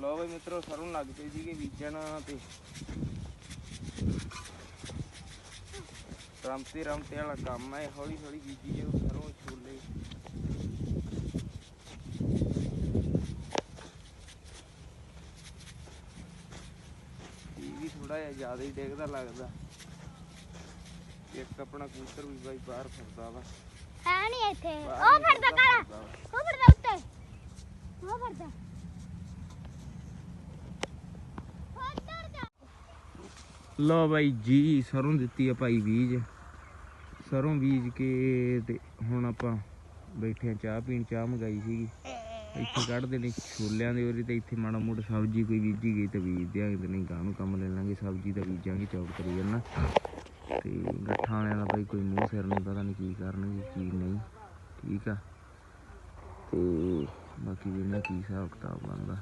ਲੋ ਬਈ ਮਿੱਤਰੋ ਸਰੋਂ ਲੱਗ ਪਈ ਸੀਗੇ ਬੀਜਣ ਤੇ। ਰਮਤੇ ਰਮਤੇ ਵਾਲਾ ਕੰਮ ਹੈ ਹੌਲੀ ਹੌਲੀ ਬੀਜੀ ਜਾਓ ਸਰੋਂ ਛੋਲੇ। ਵੀ ਥੋੜਾ ਜਿਹਾ ਜ਼ਿਆਦਾ ਹੀ ਡੇਗਦਾ ਲੱਗਦਾ। ਇੱਕ ਆਪਣਾ ਕਬੂਤਰ ਵੀ ਬਾਈ ਬਾਹਰ ਫਿਰਦਾ ਵਾ। ਹੈ ਨਹੀਂ ਇੱਥੇ। ਉਹ ਫਿਰਦਾ ਕਾਲਾ। ਉਹ ਫਿਰਦਾ ਉੱਤੇ। ਉਹ ਫਿਰਦਾ ਉੱਤਰ ਜਾ ਲਓ ਬਾਈ ਜੀ, ਸਰੋਂ ਦਿੱਤੀ ਆ ਭਾਈ ਬੀਜ। ਸਰੋਂ ਬੀਜ ਕੇ ਤੇ ਹੁਣ ਆਪਾਂ ਬੈਠੇ ਆ ਚਾਹ ਪੀਣ, ਚਾਹ ਮੰਗਾਈ ਸੀਗੀ। ਇੱਥੇ ਕੱਢਦੇ ਨੇ ਛੋਲਿਆਂ ਦੇ ਉਰੇ ਤੇ ਇੱਥੇ ਮਾੜਾ ਮੋਟਾ ਸਬਜ਼ੀ ਕੋਈ ਬੀਜੀ ਗਈ ਤੇ ਬੀਜ ਦਿਆਂਗੇ ਤੇ ਨਹੀਂ ਗਾਂ ਨੂੰ ਕੰਮ ਲੈ ਲਾਂਗੇ, ਸਬਜ਼ੀ ਦਾ ਬੀਜਾਂਗੇ ਚੌਕ ਕਰੀ ਜਾਣਾ। ਤੇ ਗੱਠਾਂ ਵਾਲਿਆਂ ਦਾ ਬਾਈ ਕੋਈ ਮੂੰਹ ਸਿਰ ਨਹੀਂ, ਪਤਾ ਨਹੀਂ ਕੀ ਕਰਨਗੇ, ਕੀ ਨਹੀਂ। ਠੀਕ ਆ। ਤੇ ਬਾਕੀ ਵੀ ਇਹਨਾਂ ਕੀ ਹਿਸਾਬ ਕਿਤਾਬ ਬਣਦਾ।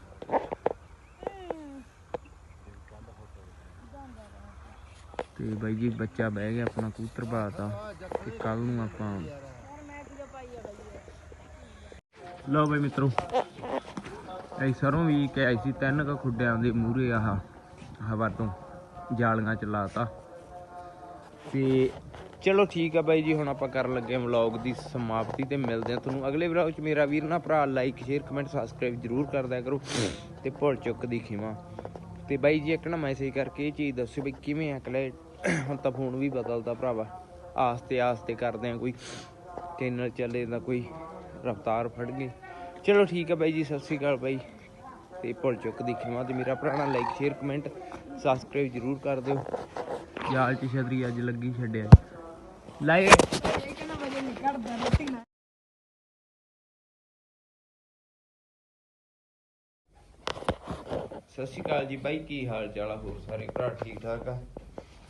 ਤੇ ਬਾਈ ਜੀ ਬੱਚਾ ਬਹਿ ਗਿਆ ਆਪਣਾ ਕਬੂਤਰ ਬਾਤਾ ਤੇ ਕੱਲ ਨੂੰ ਆਪਾਂ ਲਓ ਬਾਈ ਮਿੱਤਰੋ ਐ ਸਰੋਂ ਵੀ ਕਿ ਐਸੀ ਤਿੰਨ ਕ ਖੁੱਡਿਆਂ ਦੇ ਮੂਹਰੇ ਆਹ, ਹਵਾ ਤੋਂ ਜਾਲੀਆਂ ਚ ਲਾਤਾ ਤੇ। ਚਲੋ ਠੀਕ ਆ ਬਾਈ ਜੀ, ਹੁਣ ਆਪਾਂ ਕਰਨ ਲੱਗੇ ਵਲੌਗ ਦੀ ਸਮਾਪਤੀ ਤੇ ਮਿਲਦੇ ਆ ਤੁਹਾਨੂੰ ਅਗਲੇ ਵਲੌਗ ਚ। ਮੇਰਾ ਵੀਰ ਨਾ ਭਰਾ ਲਾਈਕ ਸ਼ੇਅਰ ਕਮੈਂਟ ਸਬਸਕ੍ਰਾਈਬ ਜਰੂਰ ਕਰਦਿਆ ਕਰੋ ਤੇ ਭੁੱਲ ਚੁੱਕ ਦੀ ਖਿਮਾ। ਤੇ ਬਾਈ ਜੀ, ਇੱਕ ਨਾ ਮੈਸੇਜ ਕਰਕੇ ਇਹ ਚੀਜ਼ ਦੱਸਿਓ ਬਈ ਕਿਵੇਂ ਆ ਕਲੇ ਹੁਣ ਤਾਂ ਫੋਨ ਵੀ ਬਦਲਦਾ ਭਰਾਵਾ। ਆਸਤੇ ਆਸਤੇ ਕਰਦੇ ਆ ਕੋਈ। ਚੈਨਲ ਚੱਲੇ ਦਾ ਕੋਈ ਰਫਤਾਰ ਫੜ ਗਈ ਚਲੋ ਠੀਕ ਹੈ ਬਾਈ ਜੀ, ਸਤਿ ਸ਼੍ਰੀ ਅਕਾਲ ਬਾਈ। ਤੇ ਭੁੱਲ ਚੁੱਕ ਦੀ ਖਿਮਾ ਤੇ ਮੇਰਾ ਭਰਾ ਲਾਈਕ ਸ਼ੇਅਰ ਕਮੈਂਟ ਸਬਸਕ੍ਰਾਈਬ ਜਰੂਰ ਕਰ ਦਿਓ। ਜਾਲ ਚ ਛਤਰੀ ਅੱਜ ਲੱਗੀ ਛੱਡਿਆ। ਲਾਈਕ ਸਤਿ ਸ਼੍ਰੀ ਅਕਾਲ ਜੀ ਬਾਈ, ਕੀ ਹਾਲ ਚਾਲ ਆ ਹੋਰ ਸਾਰੇ? ਭਰਾ ਠੀਕ ਠਾਕ ਆ?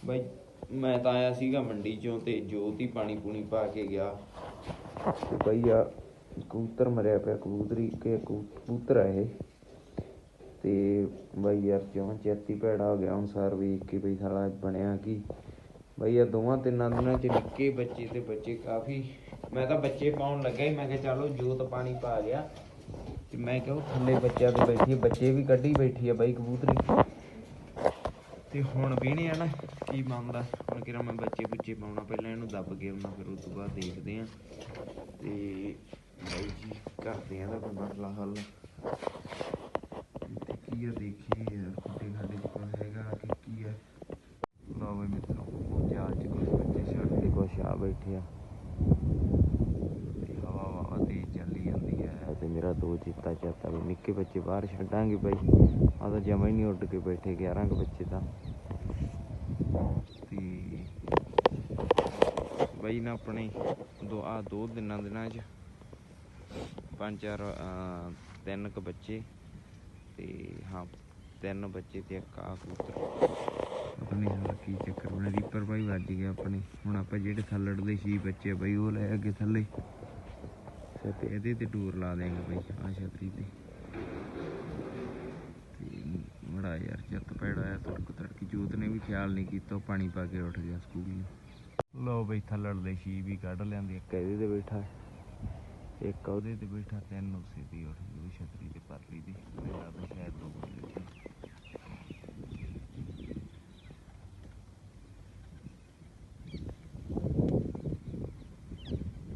ਬਾਈ, ਮੈਂ ਤਾਂ ਆਇਆ ਸੀਗਾ ਮੰਡੀ ਚੋਂ ਤੇ ਜੋਤ ਹੀ ਪਾਣੀ ਪੂਣੀ ਪਾ ਕੇ ਗਿਆ। ਤੇ ਬਾਈ ਆ ਕਬੂਤਰ ਮਰਿਆ ਪਿਆ, ਕਬੂਤਰੀ ਕੇ ਕਬੂਤਰ ਆ ਇਹ। ਤੇ ਬਾਈ ਯਾਰ ਕਿਉਂ ਚੇਤੀ ਭੈੜਾ ਹੋ ਗਿਆ, ਹੁਣ ਸਾਰ ਵੇਖ ਕੇ ਬਈ ਸਾਲਾ ਬਣਿਆ ਕੀ। ਬਈ ਆ ਦੋਵਾਂ ਤਿੰਨਾਂ ਦਿਨਾਂ ਚ ਨਿੱਕੇ ਬੱਚੇ ਤੇ ਬੱਚੇ ਕਾਫੀ। ਮੈਂ ਤਾਂ ਬੱਚੇ ਪਾਉਣ ਲੱਗਾ ਹੀ ਮੈਂ ਕਿਹਾ ਚਲੋ ਜੋਤ ਪਾਣੀ ਪਾ ਗਿਆ। ਤੇ ਮੈਂ ਕਿਹਾ ਥੱਲੇ ਬੱਚਿਆਂ ਤੇ ਬੈਠੀ ਬੱਚੇ ਵੀ ਕੱਢੀ ਬੈਠੀ ਆ ਬਾਈ ਕਬੂਤਰੀ। ਤੇ ਹੁਣ ਵੀਣੇ ਆ ਨਾ ਕੀ ਬਣਦਾ? ਹੁਣ ਕਿਹਾ ਮੈਂ ਬੱਚੇ ਬੁੱਚੇ ਪਾਉਣਾ, ਪਹਿਲਾਂ ਇਹਨੂੰ ਦੱਬ ਕੇ ਆਉਣਾ, ਫਿਰ ਉਸ ਤੋਂ ਬਾਅਦ ਦੇਖਦੇ ਆ ਤੇ ਬਾਈ ਜੀ, ਕਰਦੇ ਆ ਦਾ ਕੋਈ ਮਸਲਾ ਹੱਲ। ਤੇ ਕੀ ਆ, ਦੇਖੀਏ ਯਾਰ, ਕੁੱਤੇ ਖਾਡੇ ਚ ਹੈਗਾ, ਕਿ ਕੀ ਆ। ਲਓ ਬਈ ਮਿੱਤਰੋ, ਉਹ ਜਾਲ ਚ ਕੁਝ ਬੱਚੇ ਛੱਡ ਕੇ ਕੁਛ ਆ ਬੈਠੇ ਆ ਤੇ ਹਵਾ ਹਵਾ ਤੇ ਚੱਲੀ ਜਾਂਦੀ ਹੈ ਤੇ ਮੇਰਾ ਚਾਤਾ ਵੀ ਨਿੱਕੇ ਬੱਚੇ ਬਾਹਰ ਛੱਡਾਂਗੇ ਬਾਈ। ਆ ਤਾਂ ਜਮਾ ਹੀ ਨਹੀਂ ਉੱਡ ਕੇ ਬੈਠੇ 11 ਕੁ ਬੱਚੇ ਤਾਂ। ਤੇ ਬਾਈ ਨਾ ਆਪਣੇ ਦੋ ਆ ਦੋ ਦਿਨਾਂ ਦਿਨਾਂ ਚ ਪੰਜ ਚਾਰ ਤਿੰਨ ਕ ਬੱਚੇ ਤੇ ਹਾਂ, ਤਿੰਨ ਬੱਚੇ ਤੇ ਇੱਕ ਆ ਕਬੂਤਰ। ਆਪਣੇ ਨਾਲ ਕੀ ਚੱਕਰ ਬਣਾ ਰੀਪਰ ਬਾਈ ਵੱਜ ਗਿਆ ਆਪਣੇ। ਹੁਣ ਆਪਾਂ ਜਿਹੜੇ ਥੱਲੜ ਦੇ ਛੀ ਬੱਚੇ ਬਾਈ, ਉਹ ਲੈ ਅੱਗੇ ਥੱਲੇ। ਤੇ ਤੇ ਇਹਦੇ ਤੇ ਟੂਰ ਲਾ ਦੇਾਂਗੇ ਬਾਈ ਆ ਛਤਰੀ ਤੇ। ਤੇ ਯਾਰ ਜੱਤ ਪੈੜਾ ਆ, ਤੜਕ ਤੜਕੀ। ਜੋਤ ਨੇ ਵੀ ਖਿਆਲ ਨਹੀਂ ਕੀਤਾ ਪਾਣੀ ਪਾ ਕੇ ਉੱਠ ਗਿਆ ਸਕੂਲ ਨੂੰ। ਲੋ ਬਈ, ਥੱਲੜ ਦੇ ਸ਼ੀ ਵੀ ਕੱਢ ਲਿਆਂਦੀ, ਇੱਕ ਇਹਦੇ ਤੇ ਬੈਠਾ, ਇੱਕ ਉਹਦੇ ਤੇ ਬੈਠਾ, ਤਿੰਨ ਉਸੇ ਦੀ ਉੱਠ ਗਈ ਉਹ ਛਤਰੀ ਤੇ ਪਰਲੀ ਦੀ ਮੈਨੂੰ ਲੱਗਦਾ ਸ਼ਾਇਦ ਦੋ ਬੰਦੇ ਸੀ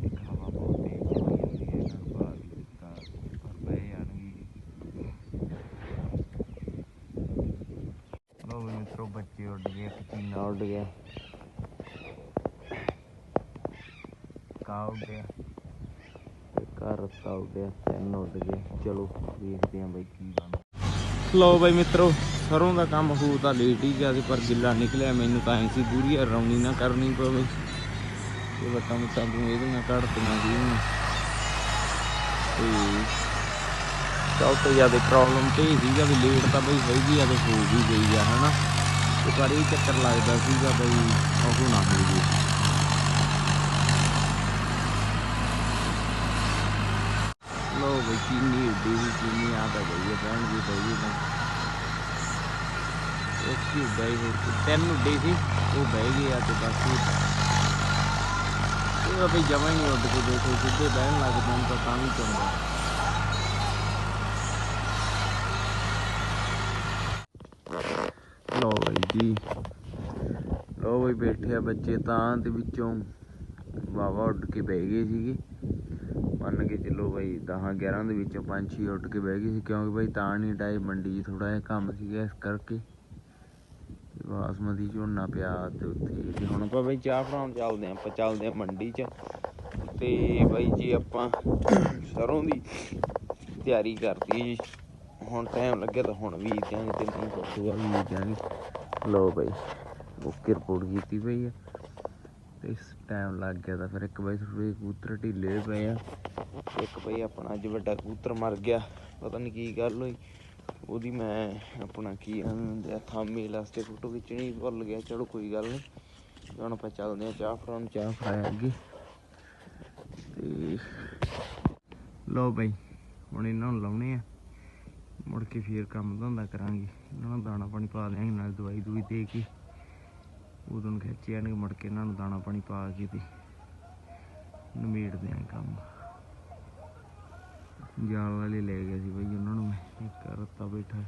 ਇੱਕ ਹਵਾ ਬਹੁਤ ਤੇਜ਼ ਚੱਲੀ ਜਾਂਦੀ ਹੈ ਇਹਨਾਂ ਨੂੰ ਬਾਹਰ ਵੀ ਦਿੱਤਾ ਪਰ ਬਹਿ ਜਾਣਗੇ ਲੋ ਵੀ ਮਿੱਤਰੋ ਬੱਚੇ ਉੱਡ ਗਏ ਇੱਕ ਚੀਨਾ ਉੱਡ ਗਿਆ ਕਾ ਉੱਡ ਗਿਆ। ਇੱਕ ਆਹ ਰੱਤਾ ਉੱਡ ਗਿਆ ਤਿੰਨ ਉੱਡ ਗਏ। ਚਲੋ ਵੇਖਦੇ ਆਂ ਬਈ ਕੀ ਬਣਦਾ। ਲੋ ਬਈ ਮਿੱਤਰੋ ਸਰੋਂ ਦਾ ਕੰਮ ਹੋ ਤਾਂ ਲੇਟ ਹੀ ਗਿਆ ਸੀ ਪਰ ਗਿੱਲਾ ਨਿਕਲਿਆ। ਮੈਨੂੰ ਤਾਂ ਐਂ ਸੀ ਪੂਰੀ ਰੌਣੀ ਨਾ ਕਰਨੀ ਪਵੇ। ਇਹ ਵਟਾਂ ਮੁੱਟਾਂ ਤੂੰ ਇਹਦੇ ਨਾਲ ਕੱਢ ਤੀਆਂ ਜੀ ਨੂੰ ਤੇ ਸਭ ਤੋਂ ਜ਼ਿਆਦਾ ਪ੍ਰੋਬਲਮ ਤੇ ਇਹ ਸੀਗਾ ਵੀ ਲੇਟ ਤਾਂ ਬਈ ਹੋਈ ਆ ਤੇ ਹੋ ਵੀ ਗਈ ਆ ਹਨਾ? ਤੇ ਪਰ ਇਹ ਚੱਕਰ ਲੱਗਦਾ ਸੀਗਾ ਬਈ ਉਹ ਨਾ ਹੋ ਜੇ ਲੋ ਬਈ ਚੀਨੀ ਉੱਡੀ ਵੀ ਚੀਨੀ ਆ ਤਾਂ ਗਈ ਹੈ ਬਹਿਣ ਵੀ ਪਈ ਹੈ। ਇੱਕ ਹੀ ਉੱਡਾਈ ਹੋਰ ਤਿੰਨ ਉੱਡੇ ਸੀ, ਉਹ ਬਹਿ ਗਏ ਆ ਤੇ ਬਾਕੀ। ਇਹ ਬਈ ਜਮਾਂ ਹੀ ਨਹੀਂ ਉੱਡ ਕੇ ਦੇਖੋ ਸਿੱਧੇ ਬਹਿਣ ਲੱਗ ਪੈਣ ਤਾਂ ਤਾਂ ਵੀ ਚੰਗਾ। ਲੋ ਬਾਈ ਜੀ ਲੋ ਬਈ ਬੈਠੇ ਆ ਬੱਚੇ ਤਾਂ ਤੇ ਵਿੱਚੋਂ ਵਾਵਾ ਉੱਡ ਕੇ ਬਹਿ ਗਏ ਸੀਗੇ। ਮੰਨ ਕੇ ਚੱਲੋ ਬਾਈ 10 11 ਦੇ ਵਿੱਚੋਂ ਪੰਜ ਛੇ ਉੱਡ ਕੇ ਬਹਿ ਗਏ ਸੀ, ਕਿਉਂਕਿ ਬਾਈ ਤਾਂ ਨਹੀਂ ਟਾਈ ਮੰਡੀ 'ਚ ਥੋੜਾ ਜਿਹਾ ਕੰਮ ਸੀਗਾ ਇਸ ਕਰਕੇ। ਤੇ ਬਾਸਮਤੀ ਝੋਨਾ ਪਿਆ ਤੇ ਉੱਥੇ ਤੇ ਹੁਣ ਆਪਾਂ ਬਈ ਚਾਹ ਬਣਾਉਣ ਚੱਲਦੇ ਆਂ ਆਪਾਂ ਚੱਲਦੇ ਆਂ ਮੰਡੀ 'ਚ। ਤੇ ਬਾਈ ਜੀ ਆਪਾਂ ਸਰੋਂ ਦੀ ਤਿਆਰੀ ਕਰਤੀ ਜੀ। ਹੁਣ ਟਾਈਮ ਲੱਗਿਆ ਤਾਂ ਹੁਣ ਵੀ ਦਿਆਂਗੇ ਤੇ ਨਹੀਂ ਪਰਸੋਂ ਵੀ ਦਿਆਂਗੇ ਲੋ ਬਾਈ ਓਕੇ ਰਿਪੋਰਟ ਕੀਤੀ ਪਈ ਆ। ਤੇ ਇਸ ਟਾਈਮ ਲੱਗ ਗਿਆ ਤਾਂ ਫਿਰ ਇੱਕ ਵਾਰੀ ਥੋੜੇ ਕਬੂਤਰ ਢਿੱਲੇ ਪਏ ਆ। ਇੱਕ ਬਾਈ ਆਪਣਾ ਅੱਜ ਵੱਡਾ ਕਬੂਤਰ ਮਰ ਗਿਆ। ਪਤਾ ਨਹੀਂ ਕੀ ਗੱਲ ਹੋਈ। ਉਹਦੀ ਮੈਂ ਆਪਣਾ ਕੀ ਥੰਬਨੇਲ ਵਾਸਤੇ ਫੋਟੋ ਖਿੱਚਣੀ ਭੁੱਲ ਗਿਆ। ਚਲੋ ਕੋਈ ਗੱਲ ਨਹੀਂ ਹੁਣ ਆਪਾਂ ਚੱਲਦੇ ਆ ਚਾਹ ਫਰਾਉਣ ਚਾਹ ਫਰਾਇਆ ਅੱਗੇ। ਤੇ ਲਓ ਬਾਈ, ਹੁਣ ਇਹਨਾਂ ਨੂੰ ਲਾਉਣੇ ਆ। ਮੁੜ ਕੇ ਫੇਰ ਕੰਮ ਧੰਦਾ ਕਰਾਂਗੇ। ਇਹਨਾਂ ਨੂੰ ਦਾਣਾ ਪਾਣੀ ਪਾ ਲਿਆਂਗੇ ਨਾਲ ਦਵਾਈ ਦੂਈ ਦੇ ਕੇ। ਉਦੋਂ ਖਿੱਚਿਆ ਖਿੱਚ ਜਾਣਗੇ ਮੁੜ ਕੇ ਇਹਨਾਂ ਨੂੰ ਦਾਣਾ ਪਾਣੀ ਪਾ ਕੇ ਤੇ ਨਿਮੇੜ ਦਿਆਂ ਕੰਮ। ਜਾਲ ਵਾਲੇ ਲੈ ਗਿਆ ਸੀ ਬਈ ਉਹਨਾਂ ਨੂੰ ਮੈਂ। ਇੱਕ ਰੱਤਾ ਬੈਠਾ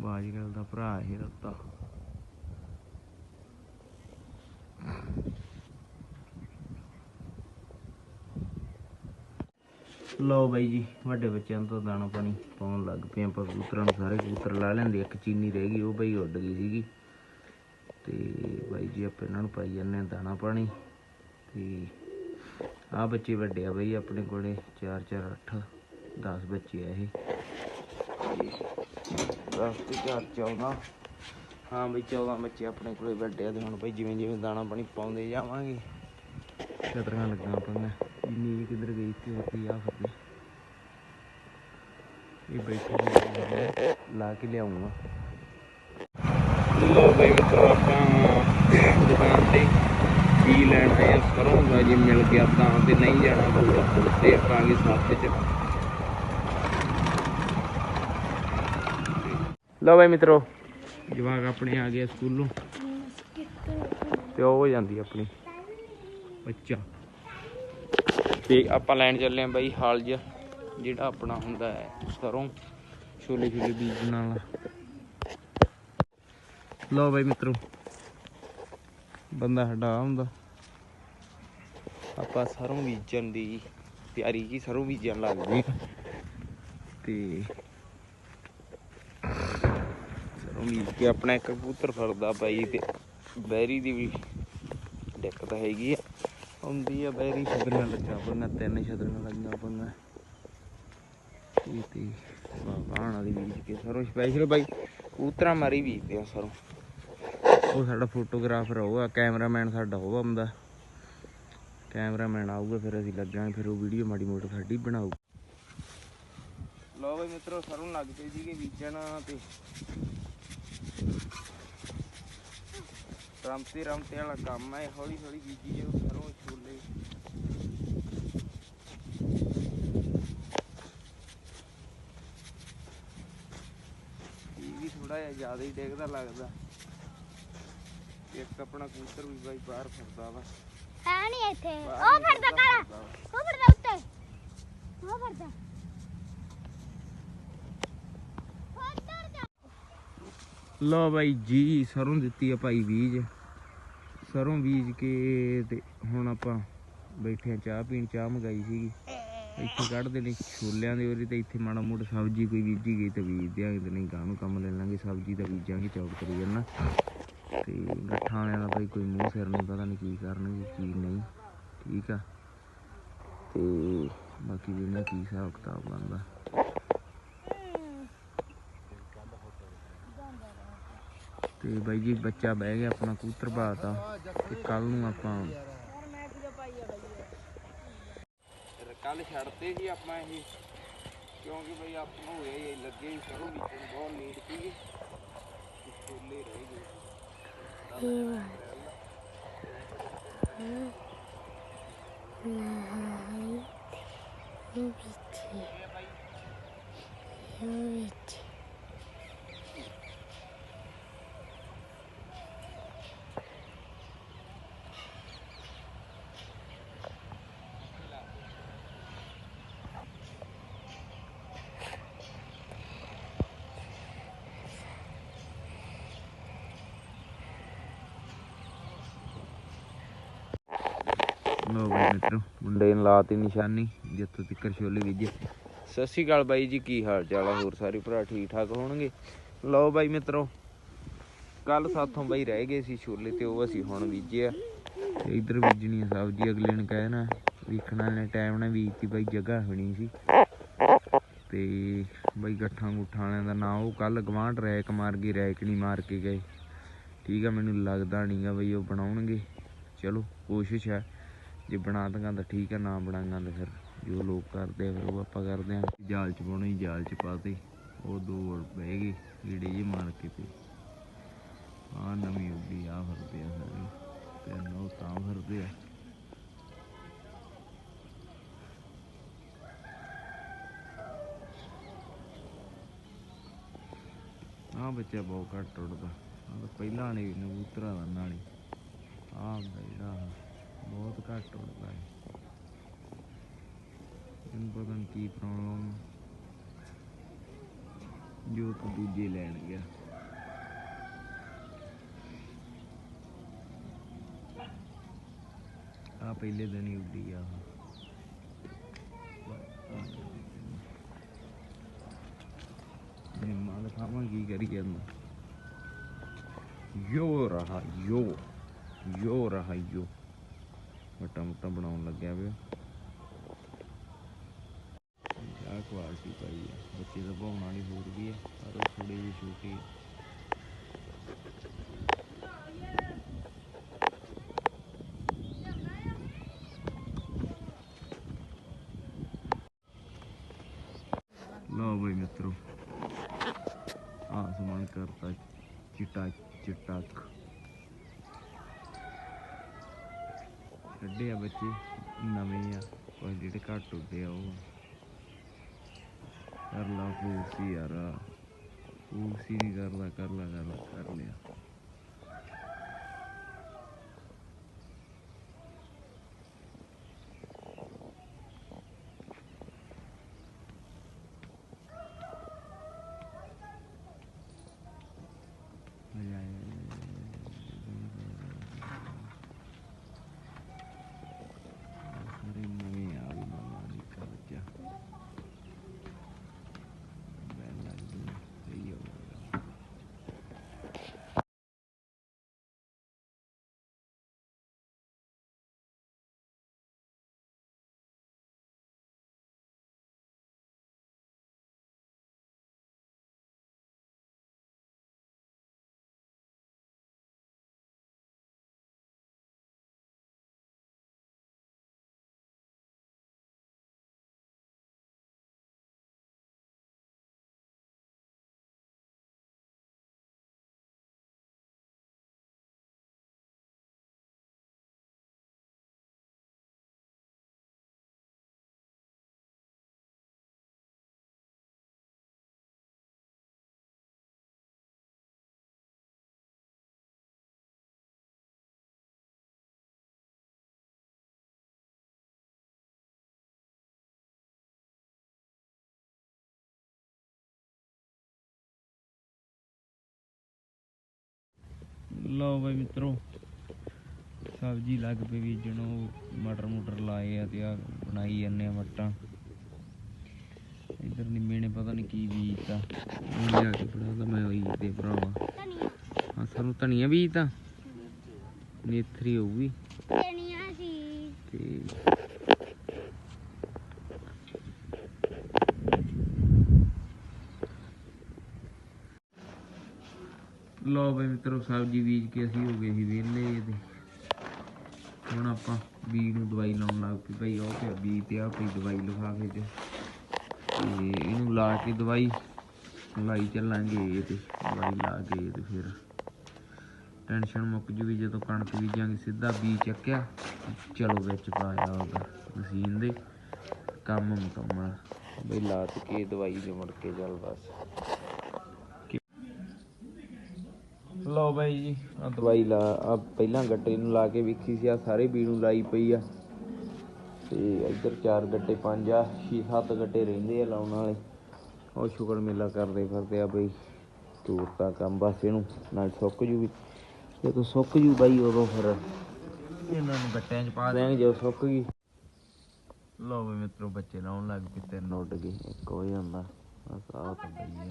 ਬਾਜਗਲ ਦਾ ਭਰਾ ਇਹ ਰੱਤਾ। ਲਓ ਬਾਈ ਜੀ, ਵੱਡੇ ਬੱਚਿਆਂ ਨੂੰ ਤਾਂ ਦਾਣਾ ਪਾਣੀ ਪਾਉਣ ਲੱਗ ਪਏ ਆਪਾਂ ਕਬੂਤਰਾਂ ਨੂੰ ਸਾਰੇ ਕਬੂਤਰ ਲਾ ਲੈਂਦੇ ਇੱਕ ਚੀਨੀ ਰਹਿ ਗਈ, ਉਹ ਬਾਈ ਉੱਡ ਗਈ ਸੀਗੀ। ਤੇ ਬਾਈ ਜੀ, ਆਪਾਂ ਇਹਨਾਂ ਨੂੰ ਪਾਈ ਜਾਂਦੇ ਆ ਦਾਣਾ ਪਾਣੀ। ਤੇ ਆ ਬੱਚੇ ਵੱਡੇ ਆ ਬਾਈ, ਆਪਣੇ ਕੋਲੇ 4 4 8 10 ਬੱਚੇ ਆ ਇਹ। 10 ਤੇ 4 14 ਹਾਂ ਬਈ 14 ਬੱਚੇ ਆਪਣੇ ਕੋਲੇ ਵੱਡੇ ਆ ਤੇ ਹੁਣ ਬਾਈ ਜਿਵੇਂ ਜਿਵੇਂ ਦਾਣਾ ਪਾਣੀ ਪਾਉਂਦੇ ਜਾਵਾਂਗੇ। ਛਤਰੀਆਂ ਲੱਗਣਾ ਪੈਣਾ ਇੰਨੀ ਕਿੱਧਰ ਗਈ ਤੇ ਉੱਥੇ ਆ ਫਿਰ ਇਹ ਬੈਠੇ ਲਾ ਕੇ ਲਿਆਉਂਗਾ। ਲੋ ਬਈ ਮਿੱਤਰੋ ਆਪਾਂ ਦੁਕਾਨ ਤੇ ਕੀ ਲੈਣ ਸਰੋਂ ਦਾ ਜੇ ਮਿਲ ਗਿਆ ਤਾਂ ਤੇ ਨਹੀਂ ਜਾਣਾ ਪਊਗਾ ਤੇ ਆਪਾਂ ਆਗੇ ਸਾਥ ਚ ਲੋ ਬਈ ਮਿੱਤਰੋ ਜਵਾਕ ਆਪਣੇ ਆ ਗਏ ਸਕੂਲੋਂ। ਤੇ ਉਹ ਹੋ ਜਾਂਦੀ ਆਪਣੀ। ਬੱਚਾ। ਤੇ ਆਪਾਂ ਲੈਣ ਚੱਲੇ ਆਂ ਬਾਈ ਹਾਲ ਜਿਹਾ ਜਿਹੜਾ ਆਪਣਾ ਹੁੰਦਾ ਹੈ ਸਰੋਂ ਛੋਲੇ ਛੋਲੇ ਬੀਜਣ ਵਾਲਾ ਲਓ ਬਾਈ ਮਿੱਤਰੋ ਬੰਦਾ ਆਹ ਹੁੰਦਾ। ਆਪਾਂ ਸਰੋਂ ਬੀਜਣ ਦੀ ਤਿਆਰੀ ਕੀ ਸਰੋਂ ਬੀਜਣ ਲੱਗ ਗਏ। ਤੇ ਬੀਜ ਕੇ ਆਪਣਾ ਇੱਕ ਕਬੂਤਰ ਫੜਦਾ ਬਾਈ ਤੇ ਬੈਰੀ ਦੀ ਵੀ ਦਿੱਕਤ ਹੈਗੀ ਆ। ਆਉਂਦੀ ਆ ਬੈਰੀ। ਛਤਰੀਆਂ ਲੱਗੀਆਂ ਪਈਆਂ ਤਿੰਨ ਛਤਰੀਆਂ ਲੱਗੀਆਂ ਪਈਆਂ ਇਹ ਤੇ ਬਾਣ ਵਾਲੀ ਬੀਜ ਕੇ ਸਰੋਂ ਸਪੈਸ਼ਲ ਬਾਈ। ਕਬੂਤਰਾਂ ਮਾਰੀ ਬੀਜਦੇ ਆ ਸਰੋਂ। ਉਹ ਸਾਡਾ ਫੋਟੋਗ੍ਰਾਫਰ ਹੋਊਗਾ ਕੈਮਰਾਮੈਨ ਸਾਡਾ ਹੋਊਗਾ ਹੁੰਦਾ ਕੈਮਰਾਮੈਨ ਆਊਗਾ ਫਿਰ ਅਸੀਂ ਲੱਗਾਂਗੇ ਫਿਰ ਉਹ ਵੀਡੀਓ ਮਾੜੀ ਮੋਟੀ ਸਾਡੀ ਬਣਾਊ। ਲੋ ਬਈ ਮਿੱਤਰੋ ਸਰੋਂ ਲੱਗ ਪਈ ਸੀਗੇ ਬੀਜਣ ਤੇ। ਰਮਤੇ ਰਮਤੇ ਵਾਲਾ ਕੰਮ ਹੈ ਹੌਲੀ ਹੌਲੀ ਬੀਜੀ ਜਾਓ ਸਰੋਂ ਛੋਲੇ। ਇਹ ਵੀ ਥੋੜਾ ਜਿਹਾ ਜ਼ਿਆਦਾ ਹੀ ਡਿੱਗਦਾ ਲੱਗਦਾ। ਇੱਕ ਆਪਣਾ ਕਬੂਤਰ ਵੀ ਬਾਈ ਬਾਹਰ ਫਿਰਦਾ ਵਾ। ਹੈ ਨਹੀਂ ਇੱਥੇ। ਉਹ ਫਿਰਦਾ ਕਾਲਾ। ਉਹ ਫਿਰਦਾ ਉੱਤੇ। ਉਹ ਫਿਰਦਾ ਉੱਧਰ ਜਾ ਲੋ ਬਾਈ ਜੀ, ਸਰੋਂ ਦਿੱਤੀ ਆ ਭਾਈ ਬੀਜ। ਸਰੋਂ ਬੀਜ ਕੇ ਤੇ ਹੁਣ ਆਪਾਂ ਬੈਠੇ ਆ ਚਾਹ ਪੀਣ, ਚਾਹ ਮੰਗਾਈ ਸੀਗੀ। ਇੱਥੇ ਕੱਢਦੇ ਨੇ ਛੋਲਿਆਂ ਦੇ ਉਹਦੇ ਤੇ ਇੱਥੇ ਮਾੜਾ ਮੋਟਾ ਸਬਜ਼ੀ ਕੋਈ ਬੀਜੀ ਗਈ ਤੇ ਬੀਜ ਦਿਆਂਗੇ ਤੇ ਨਹੀਂ ਗਾਂ ਨੂੰ ਕੰਮ ਲੈ ਲਾਂਗੇ, ਸਬਜ਼ੀ ਦਾ ਬੀਜਾਂਗੇ ਚੌਕ ਕਰੀ ਜਾਣਾ। ਤੇ ਗੱਠਾਂ ਵਾਲਿਆਂ ਦਾ ਬਈ ਕੋਈ ਮੂੰਹ ਸਿਰ ਨਹੀਂ, ਪਤਾ ਨਹੀਂ ਕੀ ਕਰਨਗੇ, ਕੀ ਨਹੀਂ। ਠੀਕ ਆ। ਤੇ ਬਾਕੀ ਵੀ ਇਹਨਾਂ ਕੀ ਹਿਸਾਬ ਕਿਤਾਬ ਬਣਦਾ। ਤੇ ਬਾਈ ਜੀ ਬੱਚਾ ਬਹਿ ਗਿਆ ਆਪਣਾ ਕਬੂਤਰ ਬਾਤਾ ਤੇ ਕੱਲ ਨੂੰ ਆਪਾਂ ਕੱਲ ਛੱਡਤੇ ਜੀ ਆਪਾਂ ਇਹ ਕਿਉਂਕਿ ਬਈ ਆਪਾਂ ਨੂੰ ਹੋਏ ਹੀ ਲੱਗੇ ਹੀ ਸਰੋਂ ਵਿੱਚ ਬਹੁਤ ਨੀਂਦ ਤੇ ਛੋਲੇ ਰਹਿ ਗਏ। ਲੋ ਬਾਈ ਮਿੱਤਰੋ, ਮੁੰਡੇ ਨੇ ਲਾਤੀ ਨਿਸ਼ਾਨੀ, ਜਿੱਥੋਂ ਤੱਕ ਛੋਲੇ ਵੀਜੇ ਸਤਿ ਸ਼੍ਰੀ ਅਕਾਲ ਬਾਈ ਜੀ, ਕੀ ਹਾਲ ਚਾਲ ਆ? ਹੋਰ ਸਾਰੇ ਭਰਾ ਠੀਕ ਠਾਕ ਹੋਣਗੇ? ਲਓ ਬਾਈ ਮਿੱਤਰੋ, ਕੱਲ ਸਾਥੋਂ ਬਾਈ ਰਹਿ ਗਏ ਸੀ ਛੋਲੇ ਤੇ ਉਹ ਅਸੀਂ ਹੁਣ ਬੀਜੇ ਆ ਤੇ ਇਧਰ ਬੀਜਣੀ ਆ ਸਬਜ਼ੀ, ਅਗਲੇ ਨੇ ਕਹਿਣਾ, ਵੇਖਣਾ ਵੇਖਣ ਟਾਈਮ ਨਾਲ ਬੀਜਤੀ ਬਾਈ, ਜਗ੍ਹਾ ਹੋਣੀ ਸੀ। ਤੇ ਬਾਈ ਗੱਠਾਂ ਗੁੱਠਾਂ ਵਾਲਿਆਂ ਦਾ ਨਾਂ, ਉਹ ਕੱਲ ਗਵਾਂਢ ਰੈਕ ਮਾਰ ਗਏ ਰੈਕ ਨਹੀਂ ਮਾਰ ਕੇ ਗਏ। ਠੀਕ ਆ, ਮੈਨੂੰ ਲੱਗਦਾ ਨਹੀਂਗਾ ਬਈ ਉਹ ਬਣਾਉਣਗੇ। ਚਲੋ, ਕੋਸ਼ਿਸ਼ ਹੈ ਜੇ ਬਣਾ ਦਾਂਗਾ ਤਾਂ ਠੀਕ ਆ ਨਾ ਬਣਾਂਗਾ ਤਾਂ ਫਿਰ ਜੋ ਲੋਕ ਕਰਦੇ ਆ ਫਿਰ ਉਹ ਆਪਾਂ ਕਰਦੇ ਆ। ਜਾਲ ਚ ਪਾਉਣਾ ਜਾਲ ਚ ਪਾਤੇ ਉਹ ਦੋ ਬਹਿ ਗਏ ਕੀੜੇ ਜੇ ਮਾਰ ਕੇ ਤੇ ਆ ਨਵੀਂ ਉੱਡੀ ਆ ਫਿਰਦੇ ਆ ਸਾਰੇ। ਤੇ ਨੋ ਤਾਂ ਫਿਰਦੇ ਆ। ਆ ਬੱਚਾ ਬਹੁਤ ਘੱਟ ਉੱਡਦਾ। ਪਹਿਲਾਂ ਵਾਲੇ ਕਬੂਤਰਾਂ ਦਾ ਨਾਲੀ। ਆ ਹੁੰਦਾ ਆਹ, ਬਹੁਤ ਘੱਟ ਉੱਡਦਾ ਹੈ। ਇਹਨੂੰ ਪਤਾ ਨਹੀਂ ਕੀ ਪ੍ਰੋਬਲਮ ਜੋ ਤਾਂ ਦੂਜੇ ਲੈਣ ਗਿਆ। ਆ ਪਹਿਲੇ ਦਿਨ ਹੀ ਉੱਡੀ ਆ ਨਿੰਮਾ ਦਾ ਖਾਵਾਂ, ਕੀ ਕਰੀਏ ਜਾਂਦਾ ਯੋ ਰਹਾ, ਯੋ। ਯੋ ਰਹਾ, ਯੋ। ਮੋਟਾ ਮੋਟਾ ਬਣਾਉਣ ਲੱਗਿਆ ਵੇ। ਆ ਕੁਆਲਿਟੀ ਪਾਈ ਆ। ਬੱਚੇ ਦਾ ਭਾਉਣ ਵਾਲੀ ਹੋਰ ਵੀ ਆ, ਪਰ ਉਹ ਥੋੜੀ ਜਿਹੀ ਛੋਟੀ ਆ। ਲਓ ਬਈ ਮਿੱਤਰੋ ਆਸਮਾਨ ਕਰਤਾ ਚਿਟਾ ਚਿਟਕ ਕੱਢੇ ਆ ਬੱਚੇ, ਨਵੇਂ ਆ ਕੋਈ ਜਿਹੜੇ ਘੱਟ ਉੱਡੇ ਆ ਉਹ। ਕਰ ਲਾ ਫੂਸੀ ਯਾਰ ਫੂਸੀ ਨਹੀਂ ਕਰਦਾ ਕਰ ਲਾ ਕਰ ਲਾ, ਕਰ ਲਿਆ। ਲਓ ਬਈ ਮਿੱਤਰੋ ਸਬਜ਼ੀ ਲੱਗ ਪਈ ਬੀਜਣ ਮਟਰ ਮੁਟਰ ਲਾਏ ਆ ਤੇ ਆ ਬਣਾਈ ਜਾਂਦੇ ਆ ਮੱਟਾਂ। ਇਧਰ ਨਿੰਮੇ ਨੇ ਪਤਾ ਨਹੀਂ ਕੀ ਬੀਜਤਾ। ਉਹ ਲਿਆ ਕੇ ਫੜਾਦਾ ਮੈਂ ਉਹੀ ਦੇ ਭਰਾਵਾ। ਹਾਂ ਸਾਨੂੰ ਧਨੀਆ ਬੀਜਤਾ? ਨੇਥਰੀ ਹੋਊਗੀ। ਧਨੀਆ ਸੀ। ਤੇ ਲੋ ਬਈ ਮਿੱਤਰੋ, ਸਬਜ਼ੀ ਬੀਜ ਕੇ ਅਸੀਂ ਹੋ ਗਏ ਸੀ ਵਿਹਲੇ ਤੇ ਹੁਣ ਆਪਾਂ ਬੀ ਨੂੰ ਦਵਾਈ ਲਾਉਣ ਲੱਗ ਪਈ ਭਾਈ ਉਹ ਪਿਆ ਬੀ ਤੇ ਆ ਪਈ ਦਵਾਈ ਲਿਫਾਫੇ 'ਚ ਤੇ ਇਹਨੂੰ ਲਾ ਕੇ ਦਵਾਈ, ਲਾਈ ਚੱਲਾਂਗੇ ਤੇ, ਦਵਾਈ ਲਾ ਕੇ ਤੇ ਫਿਰ ਟੈਨਸ਼ਨ ਮੁੱਕ ਜੂਗੀ ਜਦੋਂ ਕਣਕ ਬੀਜਾਂਗੇ। ਸਿੱਧਾ ਬੀ ਚੱਕਿਆ, ਚਲੋ ਵਿੱਚ ਪਾਇਆ ਉਹਦਾ ਮਸ਼ੀਨ ਦੇ, ਕੰਮ ਮੁਕੰਮਲ ਬਈ ਲਾਤ ਕੇ ਦਵਾਈ ਦੇ ਮੁੜ ਕੇ ਚੱਲ ਬਸ। ਲਓ ਬਾਈ ਜੀ ਆ ਦਵਾਈ ਲਾ ਆ ਪਹਿਲਾਂ ਗੱਟੇ ਨੂੰ ਲਾ ਕੇ ਵੇਖੀ ਸੀ ਆ ਸਾਰੇ ਬੀ ਨੂੰ ਲਾਈ ਪਈ ਆ। ਤੇ ਇੱਧਰ ਚਾਰ ਗੱਟੇ ਪੰਜ ਆ ਛੇ ਸੱਤ ਗੱਟੇ ਰਹਿੰਦੇ ਆ ਲਾਉਣ ਵਾਲੇ। ਉਹ ਸ਼ੁਕਰ ਮੇਲਾ ਕਰਦੇ ਫਿਰਦੇ ਆ ਬਈ ਤੋਰਤਾ ਕੰਮ ਬਸ ਇਹਨੂੰ ਨਾਲ ਸੁੱਕ ਜੂ ਵੀ ਜਦੋਂ ਸੁੱਕ ਜੂ ਬਾਈ ਉਦੋਂ ਫਿਰ ਇਹਨਾਂ ਨੂੰ ਗੱਟਿਆਂ 'ਚ ਪਾ ਦਿਆਂਗੇ ਜਦੋਂ ਸੁੱਕ ਗਈ। ਲੋ ਵੀ ਮਿੱਤਰੋ ਬੱਚੇ ਲਾਉਣ ਲੱਗ ਪਏ ਤਿੰਨ। ਉੱਡ ਗਏ ਇੱਕ ਹੋ ਜਾਂਦਾ। ਬਸ ਆਹ ਤਾਂ ਬਈ ਆ।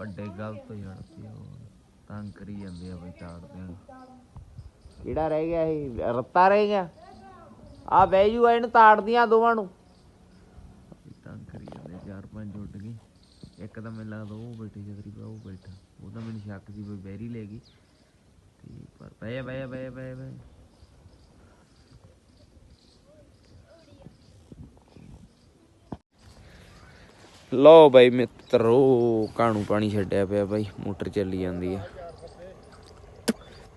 ਵੱਡੇ ਗਲਤ ਹੋ ਜਾਣਦੇ ਹੋਰ ਤੰਗ ਕਰੀ ਜਾਂਦੇ ਆ ਬਈ ਤਾੜਦੇ ਆ ਕਿਹੜਾ ਰਹਿ ਗਿਆ ਇਹ? ਰੱਤਾ ਰਹਿ ਗਿਆ? ਆ ਬਹਿ ਜੂ ਇਹਨੂੰ ਤਾੜਦੀਆਂ ਦੋਵਾਂ ਨੂੰ। ਤੰਗ ਕਰੀ ਜਾਂਦੇ ਚਾਰ ਪੰਜ ਉੱਡ ਗਏ ਇੱਕ ਤਾਂ ਮੈਨੂੰ ਲੱਗਦਾ ਉਹ ਬੈਠੀ ਜਗਰੀ ਉਹ ਬੈਠਾ। ਉਹ ਤਾਂ ਮੈਨੂੰ ਸ਼ੱਕ ਸੀ ਕੋਈ ਬੈਰੀ ਲੈ ਗਈ। ਤੇ ਪਰ ਪਏ ਪਏ ਪਏ ਪਏ ਪਏ ਲਓ ਬਾਈ ਮਿੱਤਰੋ ਕਾਣੂ ਪਾਣੀ ਛੱਡਿਆ ਪਿਆ ਬਾਈ, ਮੋਟਰ ਚੱਲੀ ਜਾਂਦੀ ਆ।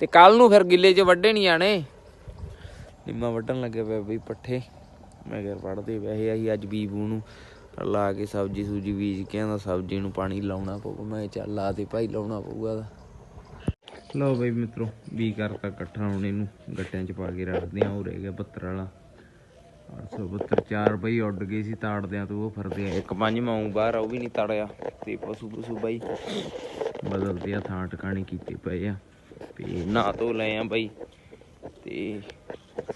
ਤੇ ਕੱਲ ਨੂੰ ਫਿਰ ਗਿੱਲੇ 'ਚ ਵੱਢੇ ਨਹੀਂ ਆਣੇ ਨਿੰਮਾ ਵੱਢਣ ਲੱਗੇ ਪਿਆ ਬਈ ਪੱਠੇ। ਮੈਂ ਕਿਹਾ ਵੜਦੇ ਵੈਸੇ ਅਸੀਂ ਅੱਜ ਬੀਬੂ ਨੂੰ ਲਾ ਕੇ ਸਬਜੀ ਸੂਜੀ ਬੀਜ ਕੇ ਆਂਦਾ ਸਬਜੀ ਨੂੰ ਪਾਣੀ ਲਾਉਣਾ ਪਊਗਾ। ਮੈਂ ਚੱਲ ਲਾ ਤੇ ਭਾਈ ਲਾਉਣਾ ਪਊਗਾ ਲਓ ਬਈ ਮਿੱਤਰੋ, ਵੀ ਕਰਤਾ ਇਕੱਠਾ ਹੁਣ ਇਹਨੂੰ, ਗੱਟਿਆਂ 'ਚ ਪਾ ਕੇ ਰੱਖਦੇ ਆ ਉਹ ਰਹਿ ਗਿਆ 72 ਵਾਲਾ। 872 ਚਾਰ ਬਈ ਉੱਡ ਗਏ ਸੀ ਤਾੜਦਿਆਂ ਤੋਂ ਉਹ ਫਿਰਦੇ ਆ। ਇੱਕ ਪੰਜ ਮਾਉ ਬਾਹਰ ਆ, ਉਹ ਵੀ ਨਹੀਂ ਤੜਿਆ। ਤੇ ਪਸ਼ੂ ਪਸ਼ੂ ਬਾਈ। ਬਦਲਦੇ ਆ ਥਾਂ ਟਿਕਾਣੀ ਕੀਤੇ ਪਏ ਆ। ਤੇ ਨਹਾ ਧੋ ਲਏ ਆ ਬਾਈ। ਤੇ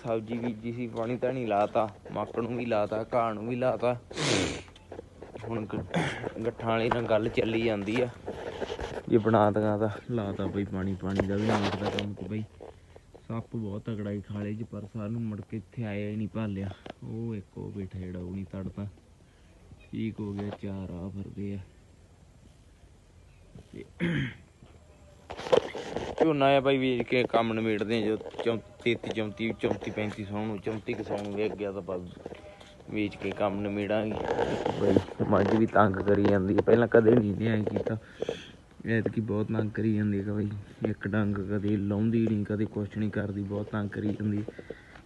ਸਬਜ਼ੀ ਬੀਜੀ ਸੀ ਪਾਣੀ ਤਾਂ ਨਹੀਂ ਲਾਤਾ ਮੱਕ ਨੂੰ ਵੀ ਲਾਤਾ ਘਾਹ ਨੂੰ ਵੀ ਲਾਤਾ। ਹੁਣ ਗੱਠਾਂ ਵਾਲੀ ਨਾਲ ਗੱਲ ਚੱਲੀ ਜਾਂਦੀ ਆ। ਜੇ ਬਣਾ ਦਗਾ ਤਾਂ। ਲਾਤਾ ਬਈ ਪਾਣੀ ਪਾਣੀ ਦਾ ਵੀ ਨਹੀਂ ਦਾ ਕੰਮ ਤੇ ਬਈ। ਸੱਪ ਬਹੁਤ ਤਗੜਾ ਹੀ ਖਾਲੇ ਚ, ਪਰ ਸਾਨੂੰ ਮੁੜ ਕੇ ਇੱਥੇ ਆਇਆ ਹੀ ਨਹੀਂ ਭਾਲਿਆ। ਉਹ ਇੱਕ ਉਹ ਬੈਠਾ ਜਿਹੜਾ ਉਹ ਨਹੀਂ ਤੜਦਾ। ਠੀਕ ਹੋ ਗਿਆ, ਚਾਰ ਆ ਫਿਰਦੇ ਆ। ਤੇ ਝੋਨਾ ਆ ਭਾਈ ਵੇਚ ਕੇ ਕੰਮ ਨਿਬੇੜਦੇ ਆ, ਜੋ 33 34 34 35 ਸੌ ਨੂੰ 34 ਕੁ ਸੌ ਨੂੰ ਵੇਚ ਗਿਆ ਤਾਂ ਬਸ ਵੇਚ ਕੇ ਕੰਮ ਨਿਬੇੜਾਂਗੇ। ਬਈ ਮੱਝ ਵੀ ਤੰਗ ਕਰੀ ਜਾਂਦੀ ਹੈ ਪਹਿਲਾਂ ਕਦੇ ਨਹੀਂ ਨੇ ਐਂ ਕੀਤਾ। ਐਤਕੀ ਬਹੁਤ ਤੰਗ ਕਰੀ ਜਾਂਦੀ ਹੈ ਬਾਈ ਇੱਕ ਡੰਗ ਕਦੇ ਲਾਉਂਦੀ ਨਹੀਂ ਕਦੇ ਕੁਛ ਨਹੀਂ ਕਰਦੀ, ਬਹੁਤ ਤੰਗ ਕਰੀ ਜਾਂਦੀ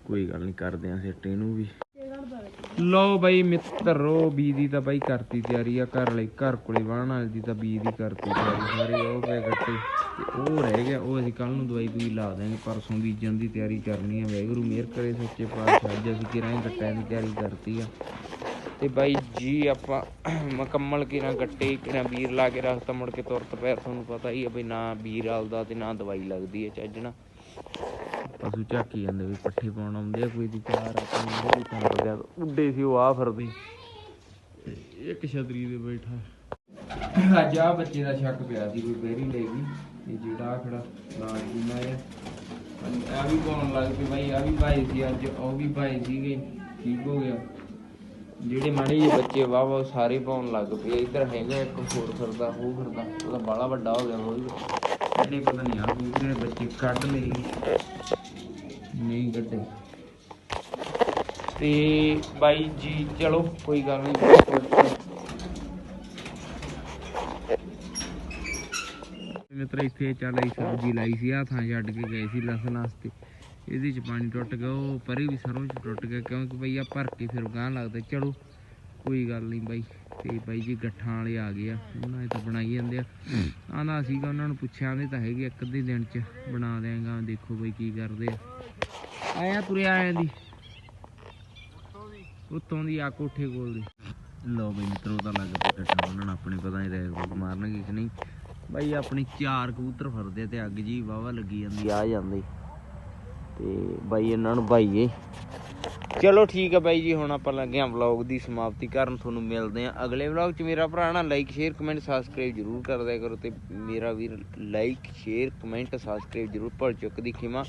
ਕੋਈ ਗੱਲ ਨਹੀਂ ਕਰਦੇ ਆ ਸਿੱਟੇ ਨੂੰ ਵੀ। ਲੋ ਬਈ ਮਿੱਤਰੋ ਬੀ ਦੀ ਤਾਂ ਬਾਈ ਕਰਤੀ ਤਿਆਰੀ ਆ ਘਰ ਲਈ ਘਰ ਕੋਲੇ ਵਾਹਣ ਵਾਲੀ ਦੀ ਤਾਂ ਬੀ ਦੀ ਕਰਤੀ ਤਿਆਰੀ ਸਾਰੇ ਉਹ ਪਏ ਗੱਟੇ ਤੇ ਉਹ ਰਹਿ ਗਿਆ, ਉਹ ਅਸੀਂ ਕੱਲ ਨੂੰ ਦਵਾਈ ਦੂਈ ਲਾ ਦਾਂਗੇ ਪਰਸੋਂ ਬੀਜਣ ਦੀ ਤਿਆਰੀ ਕਰਨੀ ਆ ਵੈਗਰੂ ਮਿਹਰ ਕਰੇ ਸੱਚੇ ਪਾਤਸ਼ਾਹ ਅੱਜ ਅਸੀਂ ਕਿਰਾਂ ਗੱਟਿਆਂ ਦੀ ਤਿਆਰੀ ਕਰਤੀ ਆ। ਤੇ ਬਾਈ ਜੀ ਆਪਾਂ ਮੁਕੰਮਲ ਕਿਰਾਂ ਗੱਟੇ ਕਿਰਾਂ ਵੀਰ ਲਾ ਕੇ ਰੱਖਤਾ ਮੁੜ ਕੇ ਤੁਰਤ ਪੈਰ ਤੁਹਾਨੂੰ ਪਤਾ ਹੀ ਆ ਬਈ ਨਾ ਵੀਰ ਆਲਦਾ ਤੇ ਨਾ ਦਵਾਈ ਲੱਗਦੀ ਹੈ ਚੱਜਣਾ ਪਸ਼ੂ ਝਾਕੀ ਜਾਂਦੇ ਵੀ ਪੱਠੇ ਪਾਉਣ ਆਉਂਦੇ ਆ ਕੋਈ ਦੀ ਚਾਰ ਆਪਣੀ ਉਹ ਵੀ ਤਾਂ ਲੱਗਿਆ ਉੱਡੇ ਸੀ ਉਹ ਆ ਫਿਰਦੇ। ਇੱਕ ਛਤਰੀ ਦੇ ਬੈਠਾ। ਅੱਜ ਆ ਬੱਚੇ ਦਾ ਸ਼ੱਕ ਪਿਆ ਸੀ ਕੋਈ ਬੈਰੀ ਲੈ ਗਈ ਤੇ ਜਿਹੜਾ ਆਹ ਖੜਾ ਲਾਲ ਜੀਨਾ ਆ। ਆ ਵੀ ਪਾਉਣ ਲੱਗ ਪਏ ਬਾਈ ਆ ਵੀ ਭਾਈ ਸੀ ਅੱਜ ਉਹ ਵੀ ਭਾਈ ਸੀਗੇ ਠੀਕ ਹੋ ਗਿਆ। ਜਿਹੜੇ ਮਾੜੇ ਜਿਹੇ ਬੱਚੇ ਵਾਹ ਵਾਹ ਸਾਰੇ ਪਾਉਣ ਲੱਗ ਪਏ ਇੱਧਰ ਹੈਗਾ ਇੱਕ ਹੋਰ ਫਿਰਦਾ, ਉਹ ਫਿਰਦਾ। ਉਹਦਾ ਬਾਲਾ ਵੱਡਾ ਹੋ ਗਿਆ ਉਹ ਇਹਨੇ ਪਤਾ ਨਹੀਂ ਆ ਦੂਸਰੇ ਬੱਚੇ ਕੱਢ ਲਈ ਨਹੀਂ ਕੱਢੇ। ਤੇ ਬਾਈ ਜੀ, ਚਲੋ, ਕੋਈ ਗੱਲ ਨਹੀਂ ਮਿੱਤਰ, ਇੱਥੇ ਚੱਲ ਰਹੀ ਸਬਜ਼ੀ ਲਾਈ ਸੀ ਆ ਥਾਂ ਛੱਡ ਕੇ ਗਏ ਸੀ ਲਸਣ ਵਾਸਤੇ। ਇਹਦੇ ਚ ਪਾਣੀ ਟੁੱਟ ਗਿਆ, ਉਹ ਪਰੇ ਵੀ ਸਰੋਂ ਚ ਟੁੱਟ ਗਿਆ, ਕਿਉਂਕਿ ਬਈ ਆ ਭਰ ਕੇ ਫਿਰ ਗਾਂ ਲੱਗਦਾ। ਚਲੋ, ਕੋਈ ਗੱਲ ਨਹੀਂ ਬਾਈ। ਤੇ ਬਾਈ ਜੀ ਗੱਠਾਂ ਵਾਲੇ ਆ ਗਏ ਆ, ਉਹਨਾਂ ਇਹ ਤਾਂ ਬਣਾਈ ਜਾਂਦੇ ਆ। ਆਂਦਾ ਸੀਗਾ, ਉਹਨਾਂ ਨੂੰ ਪੁੱਛਿਆ ਆਂਦੇ ਤਾਂ ਹੈਗੇ ਇੱਕ ਅੱਧੇ ਦਿਨ ਚ ਬਣਾ ਦੇਗਾ ਦੇਖੋ ਬਈ ਕੀ ਕਰਦੇ ਆ। ਆਇਆ ਤੁਰਿਆ ਆਇਆ ਦੀ। ਉੱਤੋਂ ਦੀ ਆ ਕੋਠੇ ਕੋਲ ਦੀ। ਲੋ ਬਈ ਮਿੱਤਰੋ, ਤਾਂ ਲੱਗ ਪਿਆ ਗੱਠਾਂ ਉਹਨਾਂ ਨੂੰ ਆਪਣੇ ਪਤਾ ਨਹੀਂ ਰੈਕ ਮਾਰਨਗੇ ਕਿ ਨਹੀਂ। ਬਾਈ ਆਪਣੀ ਚਾਰ ਕਬੂਤਰ ਫਰਦੇ ਤੇ ਅੱਗ ਜੀ ਵਾਵਾ ਲੱਗੀ ਜਾਂਦੀ ਆ ਜਾਂਦੇ। ਤੇ ਬਾਈ ਇਹਨਾਂ ਨੂੰ ਭਾਈਏ। ਚਲੋ ਠੀਕ ਆ ਬਾਈ ਜੀ, ਹੁਣ ਆਪਾਂ ਲੱਗੇ ਆਂ ਵਲੌਗ ਦੀ ਸਮਾਪਤੀ ਕਰਨ। ਤੁਹਾਨੂੰ ਮਿਲਦੇ ਆਂ ਅਗਲੇ ਵਲੌਗ 'ਚ। ਮੇਰਾ ਭਰਾ ਨਾ ਲਾਈਕ ਸ਼ੇਅਰ ਕਮੈਂਟ ਸਬਸਕ੍ਰਾਈਬ ਜਰੂਰ ਕਰ ਦਿਆ ਕਰੋ ਤੇ ਮੇਰਾ ਵੀਰ ਲਾਈਕ ਸ਼ੇਅਰ ਕਮੈਂਟ ਸਬਸਕ੍ਰਾਈਬ ਜਰੂਰ ਭੁੱਲ ਚੁੱਕਦੀ ਖਿਮਾ।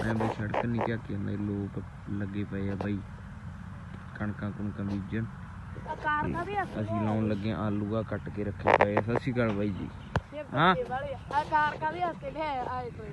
ਮੈਂ ਬਈ ਸੜਕ ਨਹੀਂ ਝਾਕੀ ਜਾਂਦੇ ਲੋਕ ਲੱਗੇ ਪਏ ਆ ਬਾਈ। ਕਣਕਾਂ ਕੁਣਕਾਂ ਬੀਜਣ। ਅਸੀਂ ਲਾਉਣ ਲੱਗੇ ਆਂ ਆਲੂ ਆ ਕੱਟ ਕੇ ਰੱਖੇ ਪਏ ਸਤਿ ਸ਼੍ਰੀ ਅਕਾਲ ਬਾਈ ਜੀ। ਹਾਂ ਆ। ਕਾਰ ਵੀ ਹੱਥੇ ਲਿਆ ਆਏ ਕੋਈ।